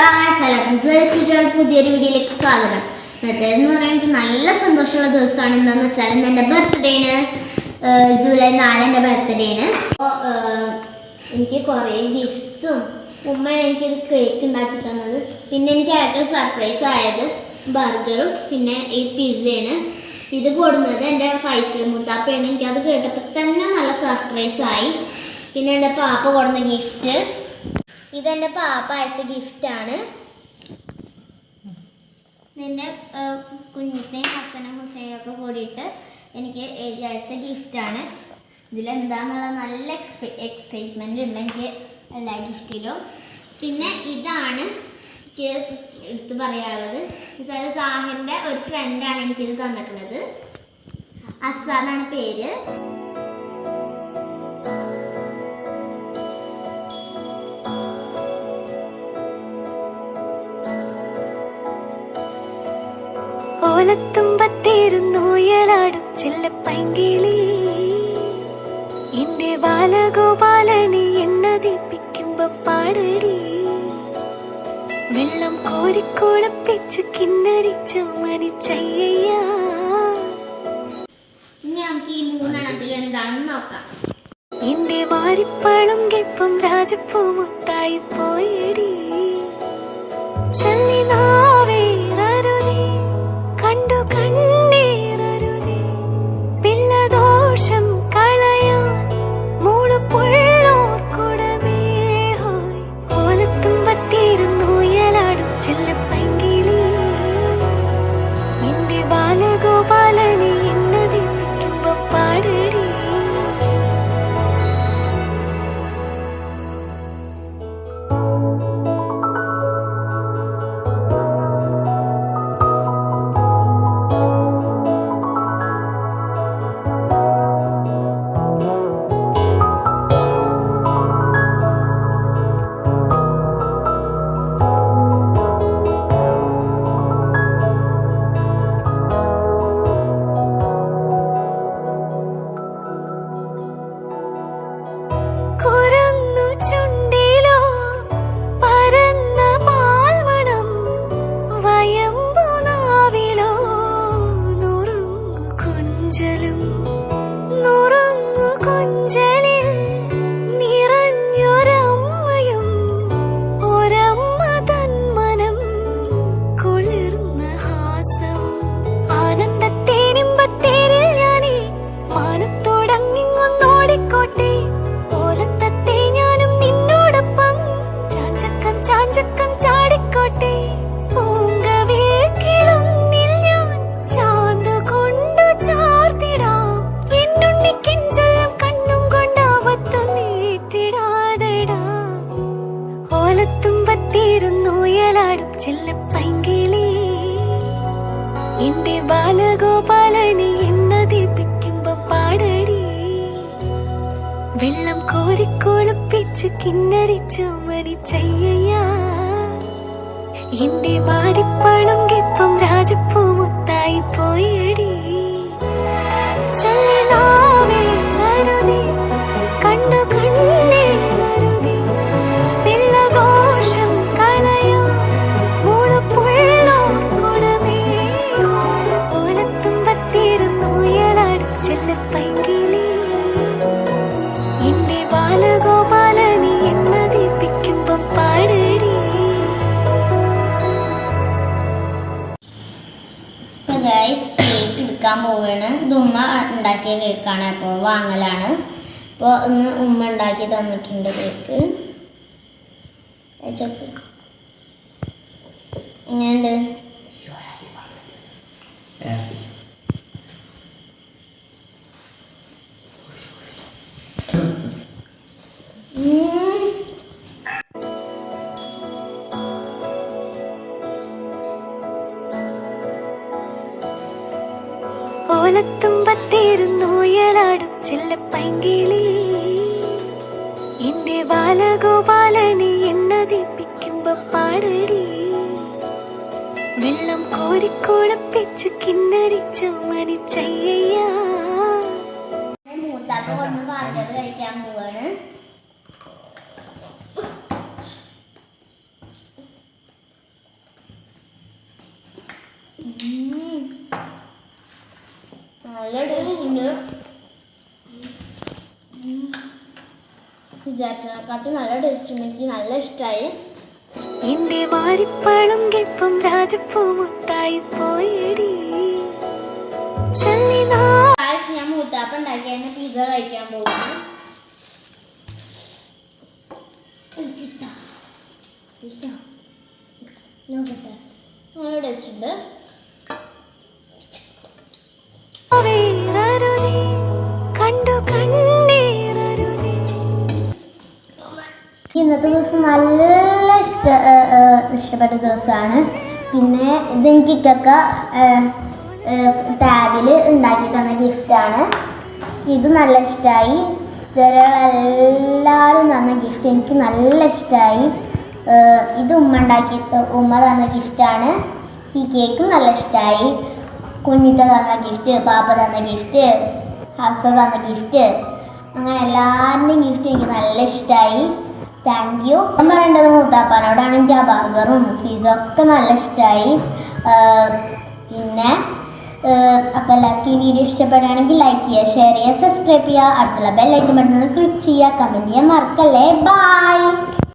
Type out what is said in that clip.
Guys എല്ലാവർക്കും തീർച്ചയായിട്ടും പുതിയൊരു വീഡിയോയിലേക്ക് സ്വാഗതം. ഇന്നത്തെ എന്ന് പറയുന്നത് നല്ല സന്തോഷമുള്ള ദിവസമാണ് എന്താണെന്ന് വെച്ചാൽ ഇന്ന് എന്റെ ബർത്ത്ഡേന് ജൂലൈ നാല് എന്റെ അപ്പോൾ എനിക്ക് കുറേ ഗിഫ്റ്റ്സും ഉമ്മയാണ് എനിക്കൊരു കേക്ക് ഉണ്ടാക്കി തന്നത്. പിന്നെ എനിക്ക് ഏറ്റവും സർപ്രൈസ് ആയത് ബർഗറും പിന്നെ ഈ പിസ്സയാണ് ഇത് കൊടുന്നത് എന്റെ ഫൈസൽ മുത്താപ്പയാണ്. എനിക്കത് കേട്ടപ്പോൾ തന്നെ നല്ല സർപ്രൈസ് ആയി. പിന്നെ എന്റെ പാപ്പ കൊടുന്ന ഗിഫ്റ്റ് ഇതെന്റെ പാപ്പ അയച്ച ഗിഫ്റ്റാണ് നിന്റെ കുഞ്ഞിത്തെയും ഹസനും ഹുസൈനും ഒക്കെ കൂടിയിട്ട് എനിക്ക് എഴുതി അയച്ച ഗിഫ്റ്റാണ് ഇതിലെന്താന്നുള്ള നല്ല എക്സ്പെ ഉണ്ട് എനിക്ക് എല്ലാ ഗിഫ്റ്റിലും പിന്നെ ഇതാണ് എനിക്ക് എടുത്ത് പറയാനുള്ളത്. വെച്ചാൽ സാഹിറിന്റെ ഒരു ഫ്രണ്ടാണ് എനിക്കിത് തന്നിട്ടുള്ളത്. അസാദാണ് പേര്. ഓലത്തുമ്പത്തിരുന്നുയലാടും ചെല്ലപ്പൈങ്കിളി എന്റെ ബാലഗോപാലനെ എണ്ണതിപ്പിക്കുമ്പോ പാടടി. വെള്ളം കോരിക്കുളപ്പിച്ച് കിന്നരിച്ചു മരിച്ചയ്യ ഇനി നമുക്ക് ഈ മൂന്നെണ്ണത്തിൽ എന്താണെന്ന് നോക്കാം. എന്റെ മാരിപ്പളുങ്കിപ്പം രാജപ്പൂ മുത്തായി പോയടി. കൊഞ്ചലും ഉയലാടും ചെല്ലപ്പൈങ്കിളി എന്റെ ബാലഗോപാലനെ എണ്ണതിപ്പിക്കുമ്പോ പാടടി. വെള്ളം കോരിക്കൊളുപ്പിച്ച് കിന്നരിച്ചു മരിച്ചയ്യ എന്റെ മാരിപ്പളുങ്കിപ്പം രാജപ്പൂ മുത്തായി പോയടി. ഗൈസ് കേക്ക് എടുക്കാൻ ഇത് ഉമ്മ ഉണ്ടാക്കിയ കേക്കാണ് അപ്പോൾ വാങ്ങലാണ്. അപ്പോൾ ഇന്ന് ഉമ്മ ഉണ്ടാക്കി തന്നിട്ടുണ്ട് കേക്ക് കഴിച്ചോക്ക്. കാലത്തുമ്പത്തിരുന്നു യലാടും ചെല്ല പൈങ്കിളി. എന്റെ ബാലഗോപാലനെ എണ്ണ ദീപിക്കുമ്പോ പാടടി. വെള്ളം കോരിക്കുളപ്പിച്ച് കിന്നരിച്ചു മനിച്ചയ്യ മൂത്താപ്പ് നല്ല ടേസ്റ്റ് ഉണ്ട് വിചാരിച്ചതിനെക്കാട്ടും നല്ല ടേസ്റ്റ് ഉണ്ട്. എനിക്ക് നല്ല ഇഷ്ടമായി എന്റെ വാരിപ്പളുങ്കിപ്പം രാജപ്പൂ മുത്തായി പോയടി. ഞാൻ മൂത്താപ്പ ഉണ്ടാക്കിയ പിസ്സ കഴിക്കാൻ പോകുന്നു. നോക്കട്ടെ. നല്ല ടേസ്റ്റ് ഉണ്ട്. ഇന്നത്തെ ദിവസം നല്ല ഇഷ്ട ഇഷ്ടപ്പെട്ട ദിവസമാണ്. പിന്നെ ഇതെനിക്ക് ഇക്കൊക്കെ ടാബിൽ ഉണ്ടാക്കി തന്ന ഗിഫ്റ്റാണ് ഇത് നല്ല ഇഷ്ടമായി ഇതൊരാളെല്ലാവരും തന്ന ഗിഫ്റ്റ് എനിക്ക് നല്ല ഇഷ്ടമായി ഇത് ഉമ്മ ഉണ്ടാക്കി ഉമ്മ തന്ന ഗിഫ്റ്റാണ് ഈ കേക്ക് നല്ല ഇഷ്ടമായി കുഞ്ഞിത്ത തന്ന ഗിഫ്റ്റ് പാപ്പ തന്ന ഗിഫ്റ്റ് ഹസ തന്ന ഗിഫ്റ്റ് അങ്ങനെ എല്ലാവരുടെയും ഗിഫ്റ്റ് എനിക്ക് നല്ല ഇഷ്ടമായി താങ്ക് യു ഞാൻ പറയേണ്ടത് മൂത്താപ്പാനോടാണ്. എനിക്ക് ആ ബർഗറും പിസൊക്കെ നല്ല ഇഷ്ടമായി പിന്നെ അപ്പോൾ എല്ലാവർക്കും ഈ വീഡിയോ ഇഷ്ടപ്പെടുകയാണെങ്കിൽ ലൈക്ക് ചെയ്യുക ഷെയർ ചെയ്യുക സബ്സ്ക്രൈബ് ചെയ്യുക. അടുത്തുള്ള ബെല്ലൈക്കൺ ബട്ടൺ ക്ലിക്ക് ചെയ്യുക കമന്റ് ചെയ്യാൻ മറക്കല്ലേ? ബൈ